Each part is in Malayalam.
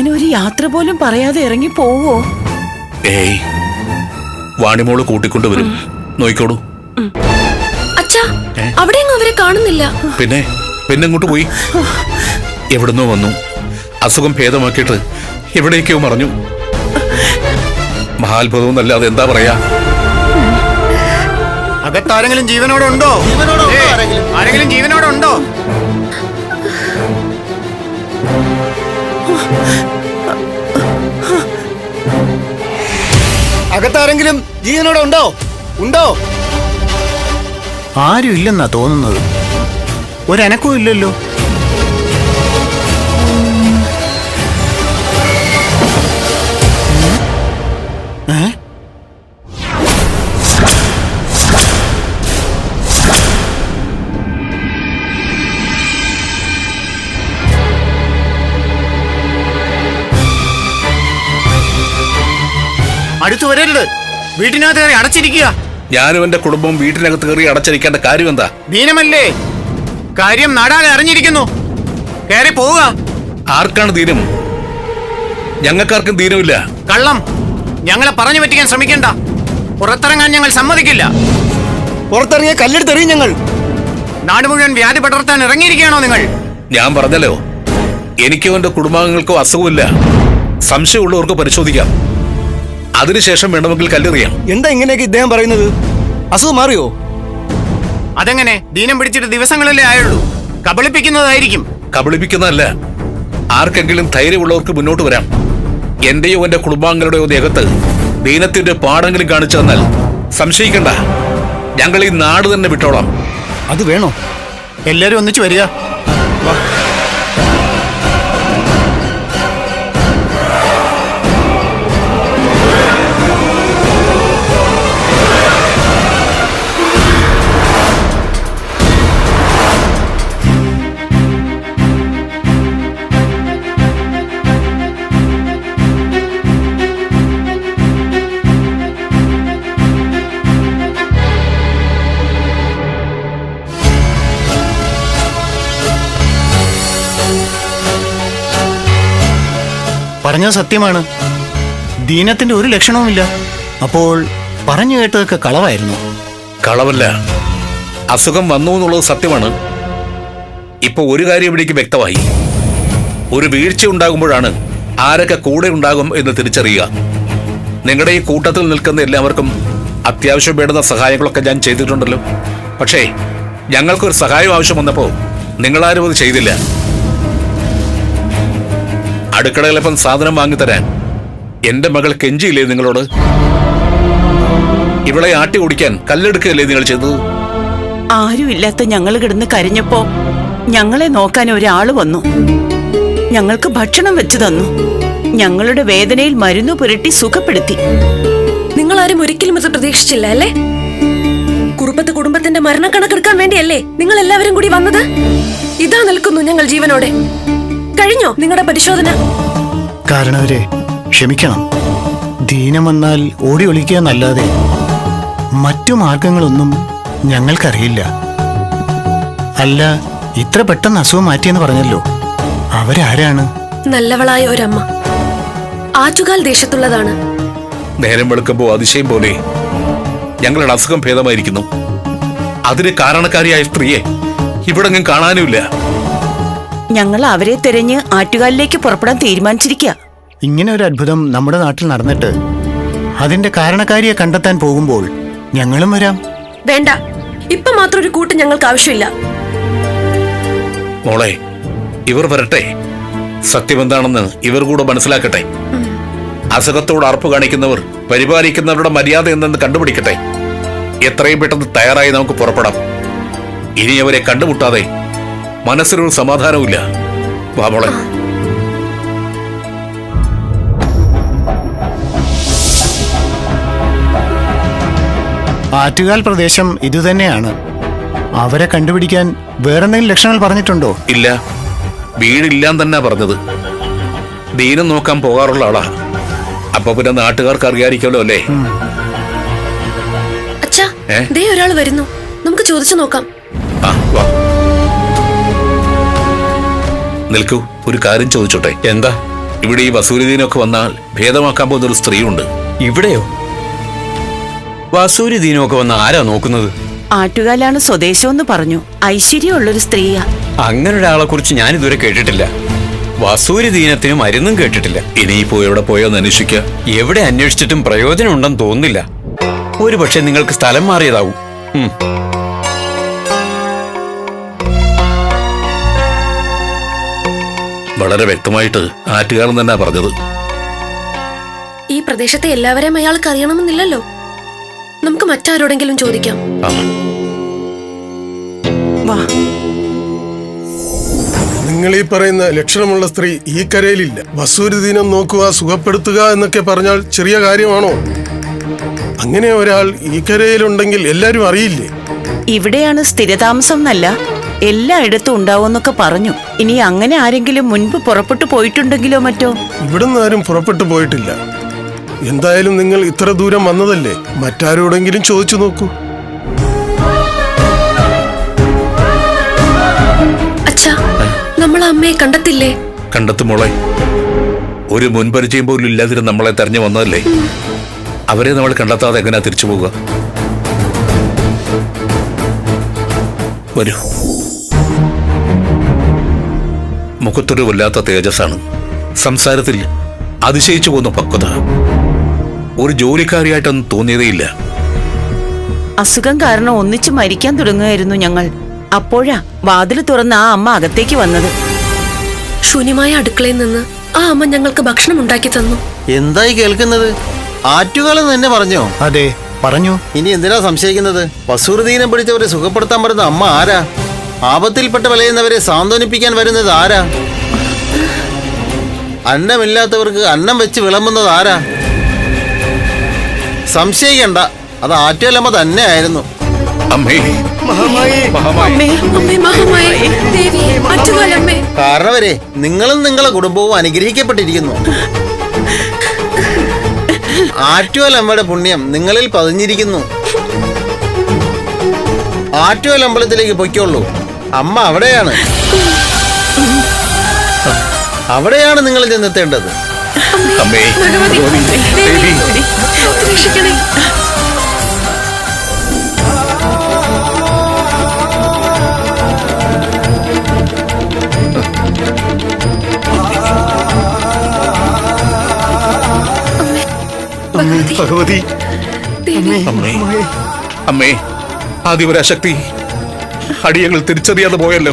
അങ്ങനെ ഒരു യാത്ര പോലും പറയാതെ ഇറങ്ങി പോവോ? ഏയ് വാണിമോൾ കൂട്ടിക്കൊണ്ടുവരും നോയിക്കോളൂ. അച്ഛാ അവിടെയെങ്ങും അവരെ കാണുന്നില്ല. പിന്നെ പിന്നെ അങ്ങോട്ട് പോയി. എവിടുന്നോ വന്നു. അസുഖം ഭേദമാക്കിയിട്ട് എവിടേക്കോ മറഞ്ഞു. മഹാത്ഭുതവും അല്ലാതെ എന്താ പറയാ? അകത്താരെങ്കിലും ജീവനോടെ ഉണ്ടോ ആരെങ്കിലും? ജീവനോടെ ഉണ്ടോ അകത്താരെങ്കിലും ജീവനോടെ ഉണ്ടോ? ഉണ്ടോ? ആരും ഇല്ലെന്നാ തോന്നുന്നത്. ഒരനക്കവും ഇല്ലല്ലോ. അടുത്തു വരരുത്. വീട്ടിനകത്ത് കയറി അടച്ചിരിക്കുക. ഞാനും എന്റെ കുടുംബവും വീട്ടിനകത്ത് കയറി അടച്ചിരിക്കേണ്ട കാര്യം എന്താ? ദീനമല്ലേ? കാര്യം നാടാകെ അറിഞ്ഞിരിക്കുന്നു. കയറി പോവുക. ആർക്കാണ് ദീനം? ഞങ്ങൾക്കാർക്കും ദീനമില്ല. കള്ളം. ഞങ്ങളെ പറഞ്ഞു പറ്റിക്കാൻ ശ്രമിക്കണ്ട. പുറത്തിറങ്ങാൻ ഞങ്ങൾ സമ്മതിക്കില്ല. പുറത്തിറങ്ങിയ കല്ലെടുത്തെറിയും ഞങ്ങൾ. നാട് മുഴുവൻ വ്യാധി പടർത്താൻ ഇറങ്ങിയിരിക്കുകയാണോ നിങ്ങൾ? ഞാൻ പറഞ്ഞല്ലോ. എനിക്കോ എന്റെ കുടുംബാംഗങ്ങൾക്കോ അസുഖമില്ല. സംശയമുള്ളവർക്ക് പരിശോധിക്കാം. അതിനുശേഷം വേണമെങ്കിൽ കല്ലെറിയാം. എന്താ ഇങ്ങനെയൊക്കെ ഇദ്ദേഹം പറയുന്നത്? അസുഖം മാറിയോ? അതെങ്ങനെ? ദീനം പിടിച്ചിട്ട് ദിവസങ്ങളല്ലേ ആയുള്ളൂ? കബളിപ്പിക്കുന്നതായിരിക്കും. കബളിപ്പിക്കുന്നതല്ല ആർക്കെങ്കിലും ധൈര്യമുള്ളവർക്ക് മുന്നോട്ട് വരാം. എന്റെയോ എന്റെ കുടുംബാംഗങ്ങളുടെയോ ദേഹത്ത് ദീനത്തിന്റെ പാടെങ്കിലും കാണിച്ചു തന്നാൽ സംശയിക്കണ്ട. ഞങ്ങൾ ഈ നാട് തന്നെ വിട്ടോളാം. അത് വേണോ? എല്ലാരും ഒന്നിച്ചു വരിക. പറഞ്ഞത് സത്യമാണ്. ദീനത്തിന്റെ ഒരു ലക്ഷണവുമില്ല. അപ്പോൾ പറഞ്ഞു കേട്ടതൊക്കെ കളവായിരുന്നു. കളവല്ല. അസുഖം വന്നു എന്നുള്ളത് സത്യമാണ്. ഇപ്പൊ ഒരു കാര്യം ഇവിടേക്ക് വ്യക്തമായി. ഒരു വീഴ്ച ഉണ്ടാകുമ്പോഴാണ് ആരൊക്കെ കൂടെ ഉണ്ടാകും എന്ന് തിരിച്ചറിയുക. നിങ്ങളുടെ ഈ കൂട്ടത്തിൽ നിൽക്കുന്ന എല്ലാവർക്കും അത്യാവശ്യം വേണ്ടുന്ന സഹായങ്ങളൊക്കെ ഞാൻ ചെയ്തിട്ടുണ്ടല്ലോ. പക്ഷേ ഞങ്ങൾക്കൊരു സഹായം ആവശ്യം വന്നപ്പോൾ നിങ്ങളാരും അത് ചെയ്തില്ല. അടുക്കളയിലപ്പം സാധനം വാങ്ങിത്തരാൻ എന്റെ മകൾ കെഞ്ചിയില്ലേ നിങ്ങളോട്? ഇവളെ ആട്ടി ഓടിക്കാൻ കല്ലെടുക്കുകയല്ലേ നിങ്ങൾ ചെയ്തത്? ആരുമില്ലാത്ത ഞങ്ങൾ കിടന്ന് കരഞ്ഞപ്പോ ഞങ്ങളെ നോക്കാൻ ഒരാൾ വന്നു. ഞങ്ങൾക്ക് ഭക്ഷണം വെച്ചു തന്നു. ഞങ്ങളുടെ വേദനയിൽ മരുന്ന് പുരട്ടി സുഖപ്പെടുത്തി. നിങ്ങൾ ആരും ഒരിക്കലും ഇത് പ്രതീക്ഷിച്ചില്ല അല്ലേ? കുറുപ്പത്ത് കുടുംബത്തിന്റെ മരണക്കണക്കെടുക്കാൻ വേണ്ടിയല്ലേ നിങ്ങൾ എല്ലാവരും കൂടി വന്നത്? ഇതാ നിൽക്കുന്നു ഞങ്ങൾ ജീവനോടെ. കഴിഞ്ഞോ നിങ്ങളുടെ പരിശോധന? കാരണവരെ ക്ഷമിക്കണം. ദീനം വന്നാൽ ഓടി ഒളിക്കുക എന്നല്ലാതെ മറ്റു മാർഗങ്ങളൊന്നും ഞങ്ങൾക്കറിയില്ല. അല്ല ഇത്ര പെട്ടെന്ന് അസുഖം മാറ്റിയെന്ന് പറഞ്ഞല്ലോ. അവരാരാണ്? നല്ലവളായ ഒരമ്മ. ആറ്റുകാൽ ദേശത്തുള്ളതാണ്. നേരം വെളുക്കുമ്പോൾ അതിശയം പോലെ ഞങ്ങളുടെ അസുഖം ഭേദമായിരിക്കുന്നു. അതിന് കാരണക്കാരിയായ സ്ത്രീയെ ഇവിടെങ്ങും കാണാനുമില്ല. ഞങ്ങൾ അവരെ തിരഞ്ഞ് ആറ്റുകാലിലേക്ക് പുറപ്പെടാൻ തീരുമാനിച്ചിരിക്കുക ഇങ്ങനെ ഒരു അത്ഭുതം നമ്മുടെ നാട്ടിൽ നടന്നിട്ട് അതിന്റെ കാരണക്കാരിയെ കണ്ടെത്താൻ പോകുമ്പോൾ ഞങ്ങളും വരാം. വേണ്ട. ഇപ്പൊ മാത്രം ഒരു കൂട്ടം ഞങ്ങൾക്ക് ആവശ്യമില്ല. മോളെ ഇവർ വരട്ടെ. സത്യമെന്താണെന്ന് ഇവർ കൂടെ മനസ്സിലാക്കട്ടെ. അസുഖത്തോട് അർപ്പ് കാണിക്കുന്നവർ പരിപാലിക്കുന്നവരുടെ മര്യാദ എന്തെന്ന് കണ്ടുപിടിക്കട്ടെ. എത്രയും പെട്ടെന്ന് തയ്യാറായി നമുക്ക് പുറപ്പെടാം. ഇനി അവരെ കണ്ടുമുട്ടാതെ മനസ്സിനൊരു സമാധാനവുമില്ല. വാ മോളെ. ആറ്റുകാൽ പ്രദേശം ഇതുതന്നെയാണ്. അവരെ കണ്ടുപിടിക്കാൻ വേറെന്തെങ്കിലും ലക്ഷണങ്ങൾ പറഞ്ഞിട്ടുണ്ടോ? ഇല്ല. വീടില്ലാൻ തന്നെ പറഞ്ഞത്. ദീനം നോക്കാൻ പോകാറുള്ള ആളാ. അപ്പൊ പിന്നെ നാട്ടുകാർക്ക് അറിയാതിരിക്കല്ലോ അല്ലേ? ഒരാൾ വരുന്നു. നമുക്ക് ചോദിച്ചു നോക്കാം. ആ വാ. നിൽക്കൂ ഒരു കാര്യം ചോദിച്ചോട്ടെ. എന്താ? ഇവിടെ ഈ വസൂരിദീനൊക്കെ വന്നാൽ ഭേദമാക്കാൻ പോകുന്ന ഒരു സ്ത്രീയുണ്ട്. ഇവിടെയോ? വസൂരിദ്ദീനൊക്കെ വന്ന ആരാ നോക്കുന്നത്? ആറ്റുകാലാണ് സ്വദേശമെന്ന് പറഞ്ഞു. ഐശ്വര്യമുള്ളൊരു സ്ത്രീയാ. അങ്ങനെ ഒരാളെ കുറിച്ച് ഞാൻ ഇതുവരെ കേട്ടിട്ടില്ല. വസൂരിദീനത്തിന് മരുന്നും കേട്ടിട്ടില്ല. ഇനിയിപ്പോ എവിടെ പോയോന്ന് അന്വേഷിക്കുക എവിടെ അന്വേഷിച്ചിട്ടും പ്രയോജനം ഉണ്ടെന്ന് തോന്നുന്നില്ല. ഒരു പക്ഷെ നിങ്ങൾക്ക് സ്ഥലം മാറിയതാവും. വളരെ വ്യക്തമായിട്ട് ആറ്റുകാരൻ തന്നെ പറഞ്ഞത്. ഈ പ്രദേശത്തെ എല്ലാവരെയും അയാൾക്ക് അറിയണമെന്നില്ലല്ലോ? നമുക്ക് മറ്റാരോടെങ്കിലും ചോദിക്കാം. വാ. നിങ്ങൾ ഈ പറയുന്ന ലക്ഷണമുള്ള സ്ത്രീ ഈ കരയിലില്ല. വസൂരി ദിനം നോക്കുക സുഖപ്പെടുത്തുക എന്നൊക്കെ പറഞ്ഞാൽ ചെറിയ കാര്യമാണോ? അങ്ങനെ ഒരാൾ ഈ കരയിലുണ്ടെങ്കിൽ എല്ലാരും അറിയില്ലേ? ഇവിടെയാണ് സ്ഥിരതാമസം എന്നല്ല എല്ലായിടത്തും ഉണ്ടാവുമെന്നൊക്കെ പറഞ്ഞു. ഇനി അങ്ങനെ ആരെങ്കിലും മുൻപ് പുറപ്പെട്ടു പോയിട്ടുണ്ടെങ്കിലോ മറ്റോ? ഇവിടുന്ന് ആരും പുറപ്പെട്ടു പോയിട്ടില്ല. എന്തായാലും നിങ്ങൾ ഇത്ര ദൂരം വന്നതല്ലേ? മറ്റാരോടെങ്കിലും ചോദിച്ചു നോക്കൂ. അച്ഛാ നമ്മൾ അമ്മയെ കണ്ടെത്തില്ലേ? കണ്ടെത്തു മോളെ. ഒരു മുൻപരിചയം പോലും ഇല്ലാതിരുന്ന് നമ്മളെ തെരഞ്ഞു വന്നതല്ലേ? അവരെ നമ്മൾ കണ്ടെത്താതെ എങ്ങനെയാ തിരിച്ചു പോവുക? വരൂ. മുഖത്തൊരു വല്ലാത്ത തേജസ്സാണ്. സംസാരത്തിൽ അതിശയിച്ചു പോകുന്ന പക്വത. ഒരു ജോലിക്കാരിയായിട്ടൊന്നും തോന്നിയതേയില്ല. അസുഖം കാരണം ഒന്നിച്ചു മരിക്കാൻ തുടങ്ങുകയായിരുന്നു ഞങ്ങൾ. അപ്പോഴാ വാതിൽ തുറന്ന് ആ അമ്മ അകത്തേക്ക് വന്നത്. ശൂന്യമായ അടുക്കളയിൽ നിന്ന് ആ അമ്മ ഞങ്ങൾക്ക് ഭക്ഷണം ഉണ്ടാക്കി തന്നു. എന്തായി കേൾക്കുന്നത്? ആറ്റുകാലം തന്നെ പറഞ്ഞോ? അതെ. പറഞ്ഞു. ഇനി എന്തിനാ സംശയിക്കുന്നത്? വസൂർദീനം പിടിച്ചവരെ സുഖപ്പെടുത്താൻ വരുന്ന അമ്മ ആരാ? ആപത്തിൽപ്പെട്ട് വലയുന്നവരെ സാന്ത്വനിപ്പിക്കാൻ വരുന്നത് ആരാ? അന്നമില്ലാത്തവർക്ക് അന്നം വെച്ച് വിളമ്പുന്നത് ആരാ? സംശയിക്കണ്ട. അത് ആറ്റുകലമ്മ തന്നെ ആയിരുന്നു അമ്മേ. മഹാമായി. അമ്മേ അമ്മേ മഹാമായി. ദേവി അറ്റുകാലമ്മേ കാരണവരെ നിങ്ങളും നിങ്ങളെ കുടുംബവും അനുഗ്രഹിക്കപ്പെട്ടിരിക്കുന്നു. ആറ്റുവലമ്മയുടെ പുണ്യം നിങ്ങളിൽ പതിഞ്ഞിരിക്കുന്നു. ആറ്റുവലമ്പലത്തിലേക്ക് പൊയ്ക്കോളൂ അമ്മ അവിടെയാണ്. അവിടെയാണ് നിങ്ങൾ ചെന്നെത്തേണ്ടത്. അമ്മേ ഭഗവതി ദേവി രക്ഷിക്കണേ ഭഗവതി. അമ്മേ. അമ്മേ. ആദിപരാശക്തി അടിയങ്ങൾ തിരിച്ചറിയാതെ പോയല്ലോ.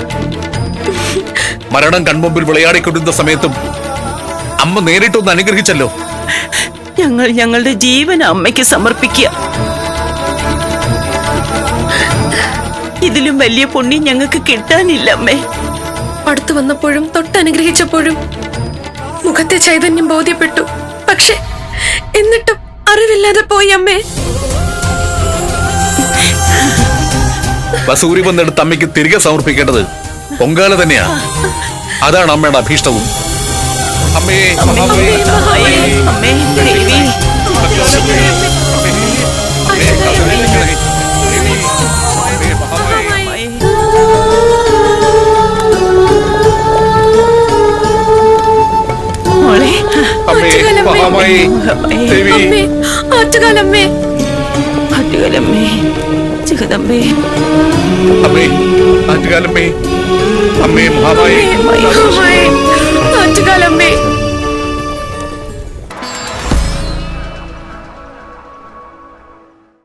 മരണം കൺമുമ്പിൽ വിളയാടിക്കൊണ്ടിരുന്ന സമയത്തും അമ്മ നേരിട്ടൊന്ന് അനുഗ്രഹിച്ചല്ലോ. ഞങ്ങൾ ഞങ്ങളുടെ ജീവൻ അമ്മയ്ക്ക് സമർപ്പിക്കുക. ഇതിലും വലിയ പുണ്യം ഞങ്ങൾക്ക് കിട്ടാനില്ല അമ്മേ. അടുത്തു വന്നപ്പോഴും തൊട്ടനുഗ്രഹിച്ചപ്പോഴും മുഖത്തെ ചൈതന്യം ബോധ്യപ്പെട്ടു. പക്ഷെ എന്നിട്ടും അറിവില്ലാതെ പോയി അമ്മേ. വസൂരി വന്നെടുത്ത് അമ്മയ്ക്ക് തിരികെ സമർപ്പിക്കേണ്ടത് പൊങ്കാല തന്നെയാ. അതാണ് അമ്മയുടെ അഭീഷ്ടവും. അമ്മേ മഹാമായി ദേവി. ആറ്റുകാലമ്മേ. ആറ്റുകാലമ്മേ അമ്മേ ആറ്റുകാലമ്മേ. അമ്മേ മഹാമായി ആറ്റുകാലമ്മേ.